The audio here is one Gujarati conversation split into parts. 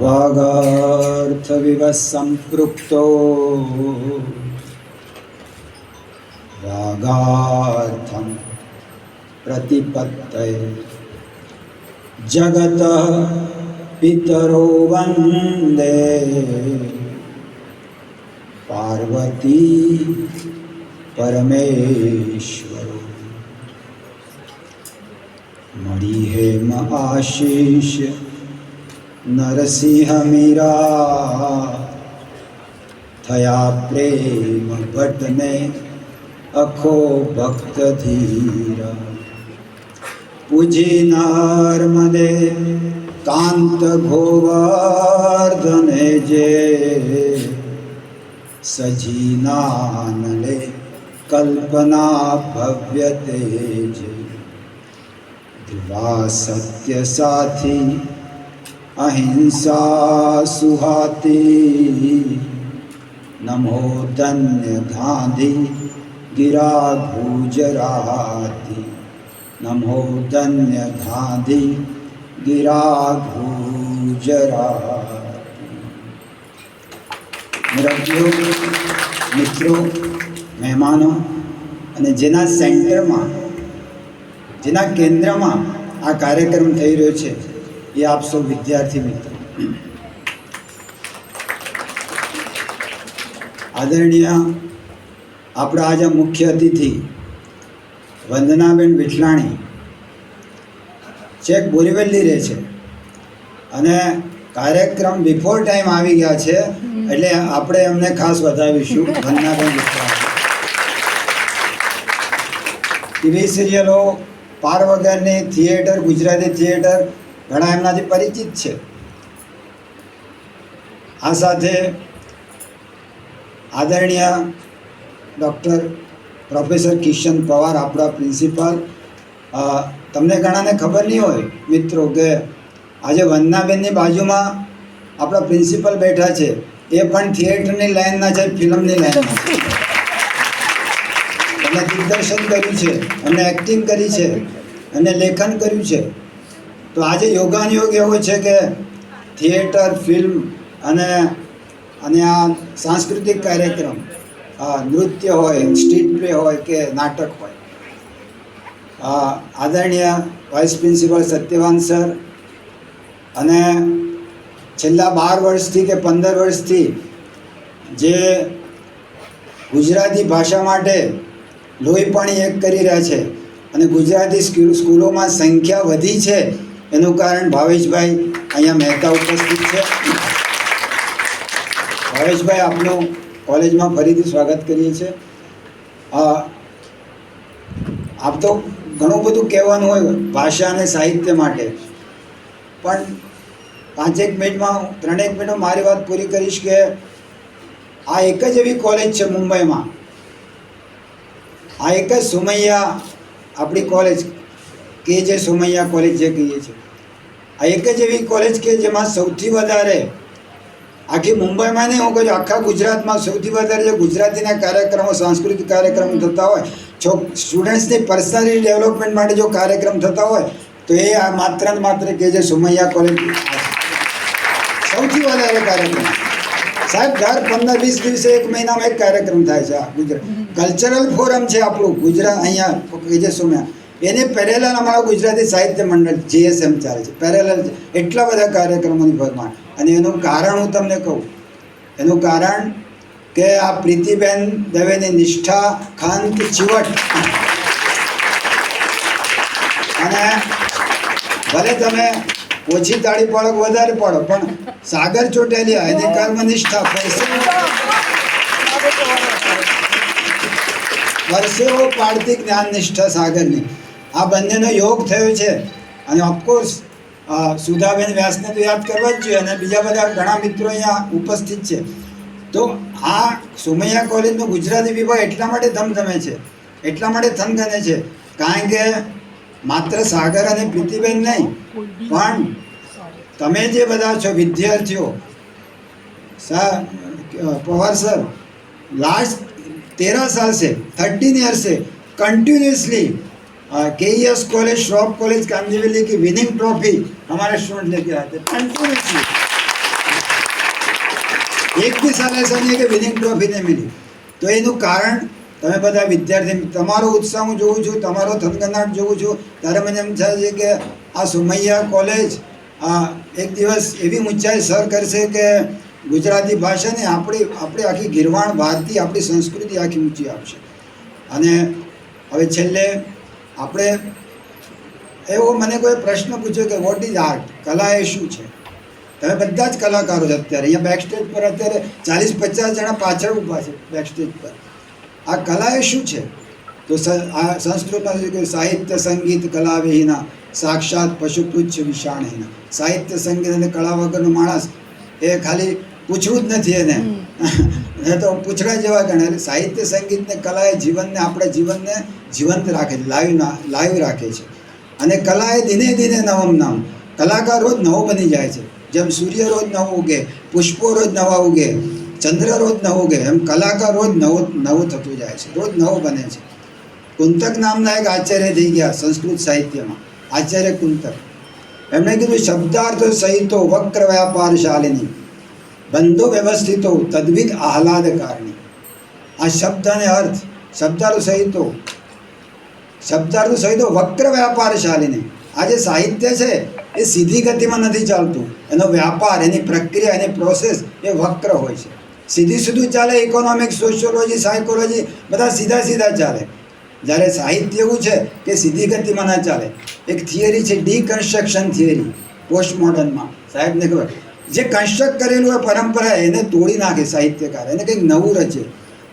वागार्थविव सम्पृक्तो वागार्थं प्रतिपत्तये जगतः पितरो वन्दे पार्वती परमेश्वरो मणिहेम आशीष નરસિંહ મીરા થયા પ્રેમ ભટ્ટને અખો ભક્ત ધીરા પૂજી નર્મદે કાંત ગોવર્ધને જે સજી નાનલે કલ્પના ભવ્ય તેજ ધ્રુવા સત્ય સાથી અહિંસા સુહાતી નમો ધન્ય ગાંધી ગિરા ગુજરાતી નમો ધન્ય ગાંધી ગિરા ગુજરાતી મિત્રો મહેમાનો અને જેના સેન્ટરમાં, જેના કેન્દ્રમાં આ કાર્યક્રમ થઈ રહ્યો છે એ આપ સૌ વિદ્યાર્થી મિત્રો. આદરણીય આપણા આજે મુખ્ય અતિથિ વંદનાબેન વિઠલાણી ચેક બોરીવલી રહે છે અને કાર્યક્રમ બિફોર ટાઈમ આવી ગયા છે એટલે આપણે એમને ખાસ વધાવીશું વંદનાબેન વિઠલાણી. ટીવી સિરિયલો પાર વગરની થિયેટર ગુજરાતી થિયેટર ઘણા એમનાથી પરિચિત છે. આ સાથે આદરણીય ડૉક્ટર પ્રોફેસર કિશન પવાર, આપણા પ્રિન્સિપાલ તમને ઘણાને ખબર નહીં હોય, મિત્રો, કે આજે વંદનાબેનની બાજુમાં આપણા પ્રિન્સિપલ બેઠા છે. એ પણ થિયેટરની લાઈનના છે, ફિલ્મની લાઈનના છે. એમને દિગ્દર્શન કર્યું છે એમને એક્ટિંગ કરી છે અને લેખન કર્યું છે. તો આજે યોગાનુયોગ એવો છે કે થિયેટર, ફિલ્મ અને અને આ સાંસ્કૃતિક કાર્યક્રમ નૃત્ય હોય સ્ટેજ પ્લે હોય કે નાટક હોય. આદરણીય વાઇસ પ્રિન્સિપલ સત્યવાન સર અને છેલ્લા બાર વર્ષથી કે પંદર વર્ષથી જે ગુજરાતી ભાષા માટે લોહી પાણી એક કરી રહ્યા છે અને ગુજરાતી સ્કૂલોમાં સંખ્યા વધી છે એનું કારણ ભાવેશભાઈ અહીંયા મહેતા ઉપસ્થિત છે. ભાવેશભાઈ, આપનું કોલેજમાં ફરીથી સ્વાગત કરીએ છીએ. આપ તો ઘણું બધું કહેવાનું હોય ભાષા અને સાહિત્ય માટે. પણ પાંચેક મિનિટમાં, ત્રણેક મિનિટમાં મારી વાત પૂરી કરીશ કે આ એક જ એવી કોલેજ છે મુંબઈમાં. આ એક જ સુમૈયા આપણી કોલેજ કે જે સુમૈયા કોલેજ જે કહીએ છીએ. આ એક જ એવી કોલેજ કે જેમાં સૌથી વધારે આખી મુંબઈમાં નહીં હું કહું છું આખા ગુજરાતમાં સૌથી વધારે જે ગુજરાતીના કાર્યક્રમો સાંસ્કૃતિક કાર્યક્રમો થતા હોય છો સ્ટુડન્ટ્સની પર્સનાલિટી ડેવલપમેન્ટ માટે જો કાર્યક્રમ થતા હોય તો એ આ માત્ર ને માત્ર કે જે સુમૈયા કોલેજ સૌથી વધારે કાર્યક્રમ. સાહેબ દર પંદર વીસ દિવસે એક મહિનામાં એક કાર્યક્રમ થાય છે આ ગુજરાત. કલ્ચરલ ફોરમ છે આપણું ગુજરાત અહીંયા કે જે સુમ્યા એને પેરેલલ અમારા ગુજરાતી સાહિત્ય મંડળ જીએસએમ ચાલે છે. પેરેલલ એટલા બધા કાર્યક્રમોની ભરમાણ અને એનું કારણ હું તમને કહું. એનું કારણ કે આ પ્રીતિબેન દવેની નિષ્ઠા ખાંત ચીવટ. અને ભલે તમે ઓછી તાળી પાડો વધારે પાડો, પણ સાગર ચોટેલિયા, એની કર્મનિષ્ઠા વર્ષો પાડતી જ્ઞાન નિષ્ઠા સાગરની. આ બંનેનો યોગ થયો છે. અને ઓફકોર્સ સુધાબેન વ્યાસને તો યાદ કરવા જ જોઈએ અને બીજા બધા ઘણા મિત્રો અહીંયા ઉપસ્થિત છે. તો આ સુમૈયા કોલેજનો ગુજરાતી વિભાગ એટલા માટે ધમધમે છે, એટલા માટે થનગને છે, કારણ કે માત્ર સાગર અને પ્રીતિબેન નહીં, પણ તમે જે બધા છો વિદ્યાર્થીઓ સર પવાર સર લાસ્ટ તેર સાલ છે થર્ટીન યર સે continuously K E S college Shroff college Kandivali की विनिंग ट्रॉफी हमारे स्टूडेंट लेके आते कंटिन्यूसली એક બી સાલ એસા નહીં કે વિનિંગ ટ્રોફી નહીં મિલી તો એનું કારણ તમે બધા વિદ્યાર્થી તમારો ઉત્સાહ હું જોઉં છું તમારો થનગનાટ જોઉં છું ત્યારે મને એમ થાય છે કે આ સુમૈયા કોલેજ આ એક દિવસ એવી ઊંચાઈ સર કરશે કે ગુજરાતી ભાષાને આપણી આપણી આખી ગિરવાણ ભારતી આપણી સંસ્કૃતિ આખી ઊંચી આપશે અને હવે છેલ્લે આપણે એવો મને કોઈ પ્રશ્ન પૂછ્યો કે વોટ ઇઝ આર્ટ કલા એ શું છે? તમે બધા જ કલાકારો છો અત્યારે. અહીંયા બેક સ્ટેજ પર અત્યારે ચાલીસ પચાસ જણા પાછળ ઊભા છે બેક સ્ટેજ પર. આ કલા એ શું છે? તો આ સંસ્કૃતમાં કે સાહિત્ય સંગીત કલા વિહીના, સાક્ષાત પશુપુચ્છ વિષાણહીના સાહિત્ય સંગીત અને કળા વગરનો માણસ એ ખાલી પૂછવું જ નથી એને. એ તો પૂછડા જેવા ગણે સાહિત્ય, સંગીત ને કલા એ જીવનને, આપણા જીવનને જીવંત રાખે છે લાઈવ લાઈવ રાખે છે. અને કલા એ ધીને ધીને નવમ નામ. કલાકાર રોજ નવો બની જાય છે. જેમ સૂર્ય રોજ નવો ઉગે, પુષ્પો રોજ નવા ઉગે, ચંદ્ર રોજ નવો ઉગે, એમ કલાકાર રોજ નવો, નવું થતું જાય છે. રોજ નવો બને છે. કુંતક નામના એક આચાર્ય થઈ ગયા સંસ્કૃત સાહિત્યમાં. આચાર્ય કુંતક. એમણે કીધું, શબ્દાર્થ સહિતો વક્ર વ્યાપાર શાલિની બંધો વ્યવસ્થિતો તદ્વિધ આહલાદકારણી આ શબ્દ અને અર્થ શબ્દાર્થ સહિતો શબ્દાર્થ સહિતો વક્ર વ્યાપાર શાલિની આ જે સાહિત્ય છે એ સીધી ગતિમાં નથી ચાલતું. એનો વ્યાપાર, એની પ્રક્રિયા, એની પ્રોસેસ એ વક્ર હોય છે. સીધી સીધું ચાલે ઇકોનોમિક સોશિયોલોજી સાયકોલોજી બધા સીધા સીધા ચાલે. જ્યારે સાહિત્ય એવું છે કે સીધી ગતિમાં ના ચાલે. એક થિયરી છે ડીકન્સ્ટ્રક્શન થિયરી પોસ્ટ મોડર્નમાં સાહેબને ખબર? જે કન્સ્ટ્રક્ટ કરેલું હોય પરંપરા એને તોડી નાખે સાહિત્યકાર એને કંઈક નવું રચે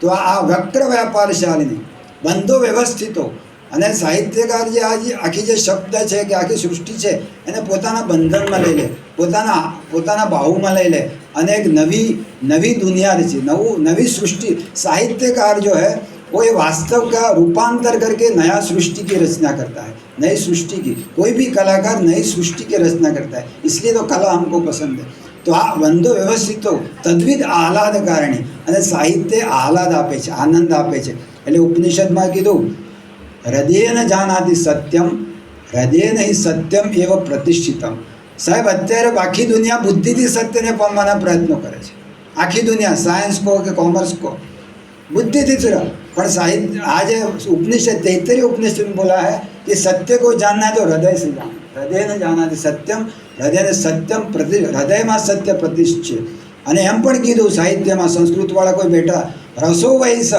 તો આ આ વક્ર વ્યાપાર શાલિની બંધો વ્યવસ્થિતો અને સાહિત્યકાર જે આ જે આખી જે શબ્દ છે કે આખી સૃષ્ટિ છે એને પોતાના બંધનમાં લઈ લે પોતાના પોતાના બાહુમાં લઈ લે અને એક નવી નવી દુનિયા રચી નવું નવી સૃષ્ટિ साहित्यकार जो है वो ये वास्तव का रूपांतर करके नया सृष्टि की रचना करता है नई सृष्टि की कोई भी कलाकार नई सृष्टि की रचना करता है इसलिए तो कला हमको पसंद है તો આ વંદો વ્યવસ્થિતો તદ્વિધ આહલાદ કારણે અને સાહિત્ય આહલાદ આપે છે, આનંદ આપે છે. એટલે ઉપનિષદમાં કીધું, હૃદયને જાણાતી સત્યમ, હૃદયને સત્યમ એવ પ્રતિષ્ઠિતમ. સાહેબ, અત્યારે આખી દુનિયા બુદ્ધિથી સત્યને પામવાના પ્રયત્નો કરે છે. આખી દુનિયા સાયન્સ કહો કે કોમર્સ કહો, બુદ્ધિથી જ પણ સાહિત્ય આજે ઉપનિષદ તૈતરી ઉપનિષદ બોલા હૈ કે સત્ય કો જાણના તો હૃદય સે જાણ હૃદયને જાણાતી સત્યમ હૃદયને સત્યમ પ્રતિ હૃદયમાં સત્ય પ્રતિષ્ઠ છે. અને એમ પણ કીધું સાહિત્યમાં, સંસ્કૃતવાળા કોઈ બેઠા રસો વહી સહ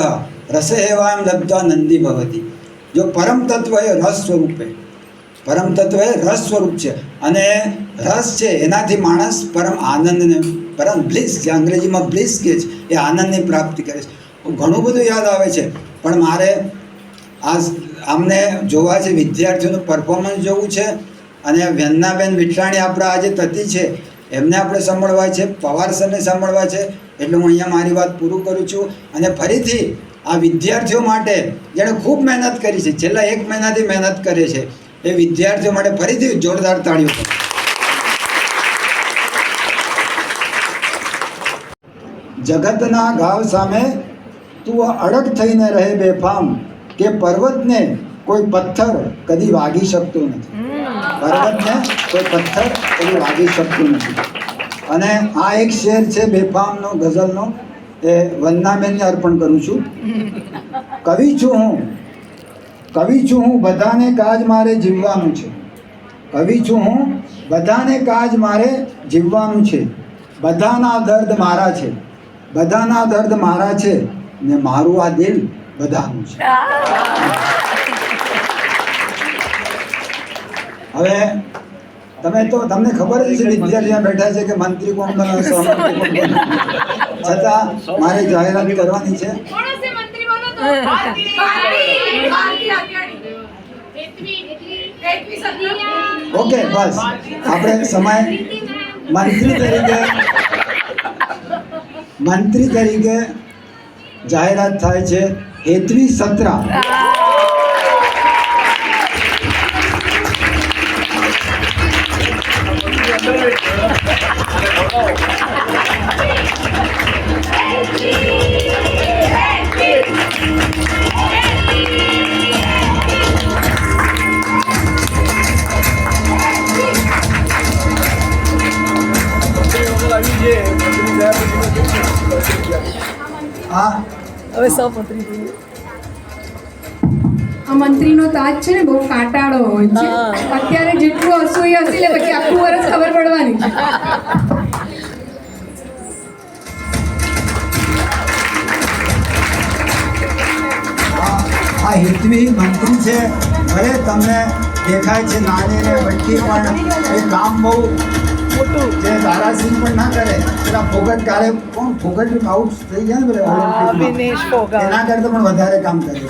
રસે હેવામ લબ્ધા નંદી ભવતી. જો પરમ તત્વ એ રસ સ્વરૂપે, પરમ તત્વ એ રસ સ્વરૂપ છે. અને રસ છે એનાથી માણસ પરમ આનંદને, પરમ બ્લિસ, જે અંગ્રેજીમાં બ્લિસ કે છે, એ આનંદની પ્રાપ્તિ કરે છે. ઘણું બધું યાદ આવે છે. પણ મારે આ અમને જોવા છે વિદ્યાર્થીઓનું પરફોર્મન્સ જોવું છે અને વેન્નાબેન વિઠલાણી આપણા આજે તતી છે. એમને આપણે સાંભળવા છે, પવાર સરને સાંભળવા છે, એટલે હું અહીંયા મારી વાત પૂરું કરું છું. અને ફરીથી આ વિદ્યાર્થીઓ માટે જેણે ખૂબ મહેનત કરી છે, છેલ્લા એક મહિનાથી મહેનત કરે છે, એ વિદ્યાર્થીઓ માટે ફરીથી જોરદાર તાળીઓ કરો જગતના ગાવ સામે તું અડગ થઈને રહે બેફામ, કે પર્વતને કોઈ પથ્થર કદી વાગી શકતો નથી. પર્વતને કોઈ પથ્થર એને વાગી શકતું નથી. અને આ એક શેર છે બેફામનો, ગઝલનો. એ વંદનાબેનને અર્પણ કરું છું. કવિ છું હું. કવિ છું હું, બધાને કાજ મારે જીવવાનું છે. કવિ છું હું, બધાને કાજ મારે જીવવાનું છે. બધાના દર્દ મારા છે. બધાના દર્દ મારા છે. ને મારું આ દિલ બધાનું છે. હવે તમે તો તમને ખબર જ છે વિદ્યાર્થીઓ બેઠા છે કે મંત્રી કોણ બનાવશે છતાં મારે જાહેરાત કરવાની છે. ઓકે બસ. આપણે સમય મંત્રી તરીકે મંત્રી તરીકે જાહેરાત થાય છે. એકવીસ સત્ર. હા. હવે સહમંત્રી જોઈએ આ મંત્રીનો તાજ છે ને બહુ કાંટાળો હોય છે. અત્યારે જેટલું હસવું એ હસી લે પછી આખું વર્ષ ખબર પડવાની છે. આ આ હિતવી મંત્રી છે. ભલે તમને દેખાય છે નાની ને બટકી પણ એ કામ બહુ મોટું જે તારાસિંહ પણ ના કરે એના ફોગટ કાલે કોણ? ફોગટ આઉટ થઈ ગયા ને. એના કરતા પણ વધારે કામ કરે છે